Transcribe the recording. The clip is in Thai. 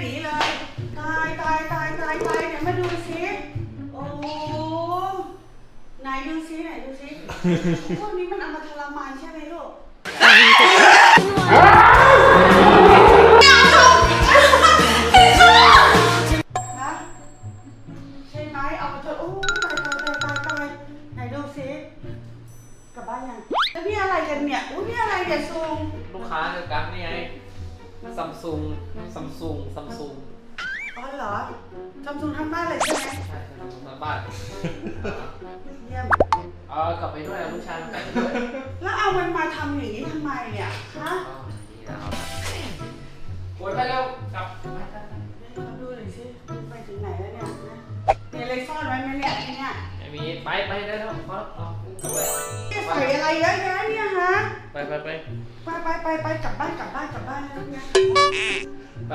หนีเลย ตายตายตายตายตายเนี่ยมาดูสิโอ้ไหนดูสิไหนดูสิพวกนี้มันเอามาทรมานใช่ไหมลูกนะใช่ไหมเอามาเถอะโอ้ยตายตายตายตายตายไหนดูสิกลับบ้านยังแล้วนี่อะไรกันเนี่ยอุ้ยนี่อะไรเนี่ยซูง ลูกค้าเดียวกันนี่ไง ซัมซุงซัมซุงซัมซุงอ๋อเหรอซัมซุงทำบ้านเลยใช่ไหมใช่ซัมซุงทางบ้านเยี่ยมเอากลับไปด้วยเอาลูกชายมาแต่งด้วยแล้วเอามันมาทำอย่างนี้ทำไมเนี่ยฮะอ๋อนี่นะครับโวยไปเร็วกลับไปไปไปเราดูหน่อยสิไปถึงไหนแล้วเนี่ยนะมีอะไรซ่อนไว้ไหมเนี่ยที่เนี่ยไม่มีไปไปได้แล้วพอแล้วเอากลับไปนี่ใส่อะไรเยอะแยะเนี่ยฮะ ไปไปไปไปไปไปไปกลับบ้านกลับบ้านกลับบ้านแล้วเนี่ยไปไป